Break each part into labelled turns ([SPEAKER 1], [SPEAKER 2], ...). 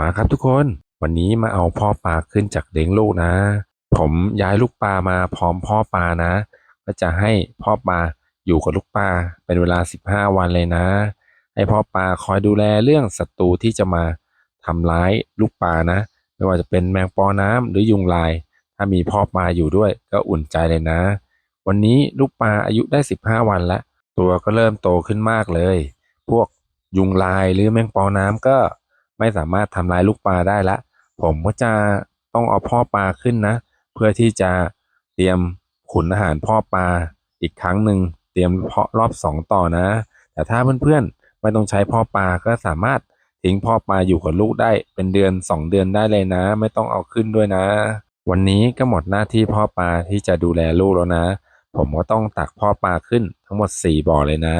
[SPEAKER 1] มาครับทุกคน วันนี้มาเอาพ่อปลาขึ้นจากเลี้ยงลูกนะ ผมย้ายลูกปลามาพร้อมพ่อปลานะ ก็จะให้พ่อปลาอยู่กับลูกปลาเป็นเวลา 15 วันเลยนะ ให้พ่อปลาคอยดูแลเรื่องศัตรูที่จะมาทำร้ายลูกปลานะ ไม่ว่าจะเป็นแมงปอน้ำหรือยุงลาย ถ้ามีพ่อปลาอยู่ด้วยก็อุ่นใจเลยนะ วันนี้ลูกปลาอายุได้ 15 วันแล้ว ตัวก็เริ่มโตขึ้นมากเลย พวกยุงลายหรือแมงปอน้ำก็ ไม่สามารถทำร้ายลูกปลาได้ละ ผมก็จะต้องเอาพ่อปลาขึ้นนะ เพื่อที่จะเตรียมขุนอาหารพ่อปลาอีกครั้งหนึ่งเตรียมเพาะรอบสองต่อนะ แต่ถ้าเพื่อนๆไม่ต้องใช้พ่อปลาก็สามารถทิ้งพ่อปลาอยู่กับลูกได้เป็นเดือนสองเดือนได้เลยนะ ไม่ต้องเอาขึ้นด้วยนะ วันนี้ก็หมดหน้าที่พ่อปลาที่จะดูแลลูกแล้วนะ ผมก็ต้องตักพ่อปลาขึ้นทั้งหมดสี่บ่อเลยนะ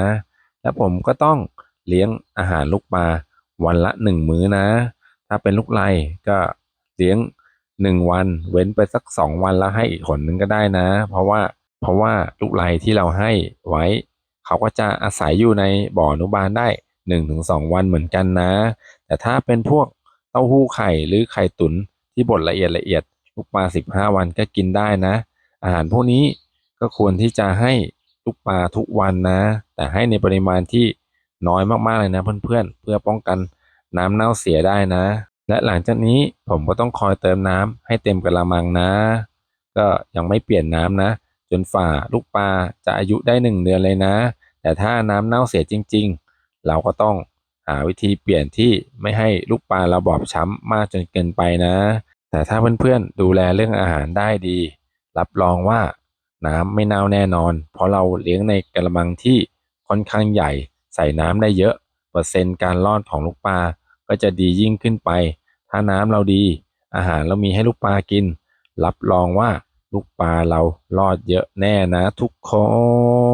[SPEAKER 1] และผมก็ต้องเลี้ยงอาหารลูกปลา วันละหนึ่งมื้อนะ ถ้าเป็นลูกไล่ก็เลี้ยงหนึ่งวัน เว้นไปสักสองวันแล้วให้อีกคนนึงก็ได้นะ เพราะว่าเพราะว่าลูกไล่ที่เราให้ไว้ เขาก็จะอาศัยอยู่ในบ่ออนุบาลได้หนึ่งถึงสองวันเหมือนกันนะ แต่ถ้าเป็นพวกเต้าหู้ไข่หรือไข่ตุ๋นที่บดละเอียดละเอียดลูกปลาสิบห้าวันก็กินได้นะ อาหารพวกนี้ก็ควรที่จะให้ลูกปลาทุกวันนะ แต่ให้ในปริมาณที่ น้อยมากๆเลยนะเพื่อนๆ เพื่อป้องกันน้ำเน่าเสียได้นะ และหลังจากนี้ผมก็ต้องคอยเติมน้ำให้เต็มกระมังนะ ก็ยังไม่เปลี่ยนน้ำนะ จนฝ่าลูกปลาจะอายุได้หนึ่งเดือนเลยนะ แต่ถ้าน้ำเน่าเสียจริง ๆ เราก็ต้องหาวิธีเปลี่ยนที่ไม่ให้ลูกปลาเราบอบช้ำมากจนเกินไปนะ แต่ถ้าเพื่อนๆดูแลเรื่องอาหารได้ดี รับรองว่าน้ำไม่เน่าแน่นอน เพราะเราเลี้ยงในกระมังที่ค่อนข้างใหญ่ ใส่น้ำได้เยอะ เปอร์เซ็นต์การรอดของลูกปลาก็จะดียิ่งขึ้นไป ถ้าน้ำเราดี อาหารเรามีให้ลูกปลากิน รับรองว่าลูกปลาเรารอดเยอะแน่นะทุกคน